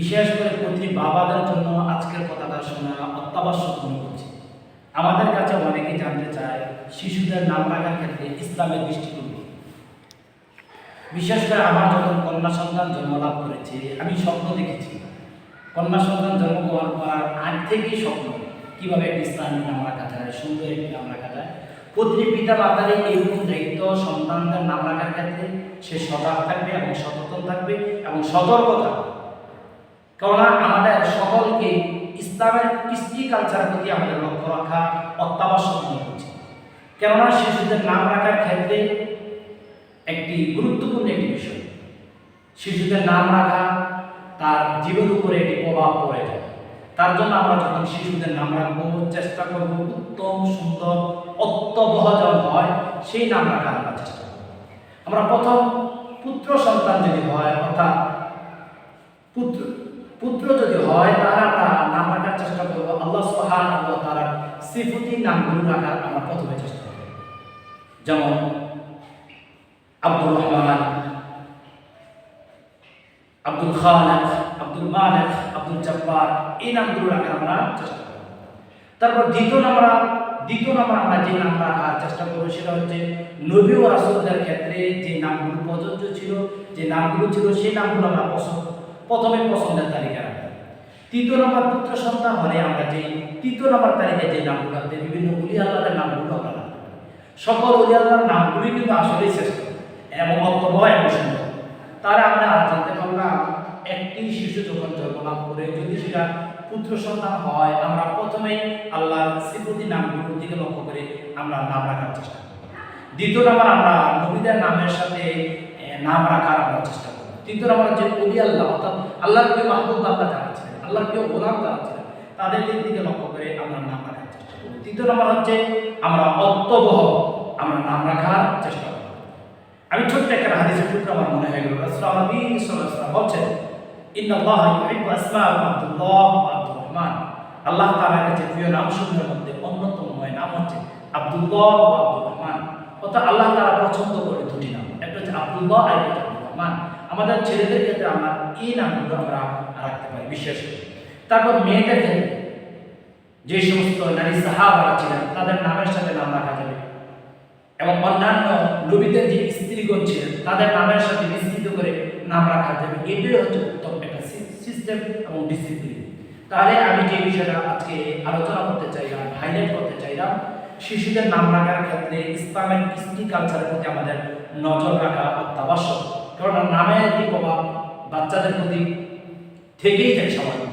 বিশেষ করে প্রতি বাবাদের জন্য আজকের কথাটা শোনা অত্যাবশ্যক মনে করছে। আমাদের কাছে অনেকেই জানতে চায়, শিশুদের নাম রাখার ক্ষেত্রে ইসলামের দৃষ্টিভঙ্গি বিশেষ করে আমার যখন কন্যা সন্তান জন্ম লাভ করেছে, আমি স্বপ্ন দেখেছি। কন্যা সন্তান জন্মগ্রহণ করার আগ থেকেই স্বপ্ন, কীভাবে একটি ইসলামিক নাম রাখা যায় সুন্দর একটি নাম রাখা যায়? প্রতিটি পিতা মাতারই এইরকম দায়িত্ব, সন্তানদের নাম রাখার ক্ষেত্রে সে সজাগ থাকবে এবং সচেতন থাকবে এবং সতর্ক থাকবে। কেননা আমাদের সকলকে ইসলামের কৃষ্টি কালচারের প্রতি আমাদের লক্ষ্য রাখা অত্যাবশ্যক মনে করছে কেননা শিশুদের নাম রাখার ক্ষেত্রে একটি গুরুত্বপূর্ণ একটি বিষয়। শিশুদের নাম রাখা, তার জীবনের উপরে একটি প্রভাব পড়ে যায়। তার জন্য আমরা যখন শিশুদের নাম রাখব, চেষ্টা করব, উত্তম, সুন্দর অত্যবহ যেন হয়, সেই নাম রাখার আমরা চেষ্টা করব। আমরা প্রথম পুত্র সন্তান যদি হয় অর্থাৎ পুত্র পুত্র যদি হয়, তারা আমরা নাম রাখার চেষ্টা করব। আল্লাহ সুবহান আল্লাহ তারা সিফুতি নামগুলো রাখার আমরা প্রথমে চেষ্টা করব যেমন আব্দুর রহমান, আব্দুল খালেক, আব্দুল মালেক, আব্দুল জব্বার, এই নামগুলো রাখার আমরা চেষ্টা করব। তারপর দ্বিতীয় নাম্বার দ্বিতীয় নাম্বার আমরা যে নাম রাখার চেষ্টা করব, সেটা হচ্ছে নবী ও রাসুলদের ক্ষেত্রে যে নামগুলো প্রযোজ্য ছিল, যে নামগুলো ছিল, সেই নামগুলো আমরা পছন্দ প্রথমে পছন্দের তালিকা রাখব। তৃতীয় নম্বর পুত্র সন্তান হলে আমরা যে তৃতীয় নম্বর তালিকায় যে নামগুলো আছে বিভিন্ন উলি আল্লাহদের নামগুলো আমরা রাখব সকল উলি আল্লাহর নামগুলি কিন্তু আসলেই শ্রেষ্ঠ, এবং অত্যবহ এবং সুন্দর তারা আমরা জানতে পারলাম, একটি শিশু যখন জন্মলাভ করে, যদি সেটা পুত্র সন্তান হয়, আমরা প্রথমে আল্লাহর শ্রীপতি নামগুলোর দিকে লক্ষ্য করে আমরা নাম রাখার চেষ্টা করি দ্বিতীয় নাম্বার আমরা নবীদের নামের সাথে নাম রাখার আমরা চেষ্টা করি তৃতীয় নাম্বার যে অলি আল্লাহ, অর্থাৎ আল্লাহর প্রিয় মাহবুব আল্লাহ ছিলেন আল্লাহর প্রিয় গোলাম ছিলেন, তাদের দিকে লক্ষ্য করে আমরা নাম রাখার চেষ্টা তৃতীয় নাম্বার হচ্ছে, আমরা অত্যবহ আমরা নাম রাখার চেষ্টা আমি ছোট্ট একটা হাদিসের সূত্র আমার মনে হয়ে গেল। ওয়াসাল্লাম বলছেন আসমা আব্দুল্লাহ আব্দুর আল্লাহ তাআলার কাছে প্রিয় নাম সমূহের মধ্যে অন্যতম নয় নাম হচ্ছে আব্দুল্লাহ ওয়া আব্দুর রহমান অর্থাৎ আল্লাহ তাআলা পছন্দ করে দুটি নাম। একটা হচ্ছে আব্দুল্লাহ আর একটা হচ্ছে আব্দুর রহমান আমাদের ছেলেদের ক্ষেত্রে আমরা এই নামগুলো আমরা রাখতে পারি বিশ্বাস করে। তারপর মেয়েদের ক্ষেত্রে যে সমস্ত নারী সাহাবারা ছিলেন, তাদের নামের সাথে নাম রাখা যাবে। এবং অন্যান্য নবীদের যে স্ত্রীগণ ছিলেন, তাদের নামের সাথে মিশ্রিত করে নাম রাখা যাবে। এটাই হচ্ছে উত্তম একটা সিস্টেম এবং ডিসিপ্লিন তাহলে আমি যে বিষয়টা আজকে আলোচনা করতে চাইলাম হাইলাইট করতে চাইলাম শিশুদের নাম রাখার ক্ষেত্রে ইসলামের কৃষ্টি কালচারের প্রতি আমাদের নজর রাখা অত্যাবশ্যক। কারণ নামের যে প্রভাব? বাচ্চাদের প্রতি থেকেই যায় স্বাভাবিক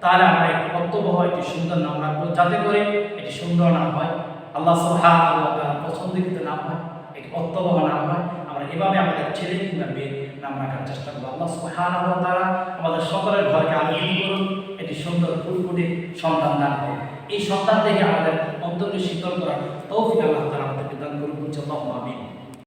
তাহলে আমরা একটি কর্তব্য হয় একটি সুন্দর নাম রাখব। যাতে করে এটি সুন্দর নাম হয়। আল্লাহ ওয়া পছন্দিত নাম হয়। একটি কর্তব্য নাম হয়। আমরা এভাবে আমাদের ছেলে কিংবা মেয়ের নাম রাখার চেষ্টা করব। আল্লাহ ওয়া তাআলা আমাদের সকলের ঘরকে আলোকিত করুন। এটি সুন্দর ফুলফুটে সন্তান দান করুন। এই সন্তান থেকে আমাদের অন্তরকে শীতল করার তৌফিক আল্লাহ তাআলা আমাদেরকে দান করুন। আমিন।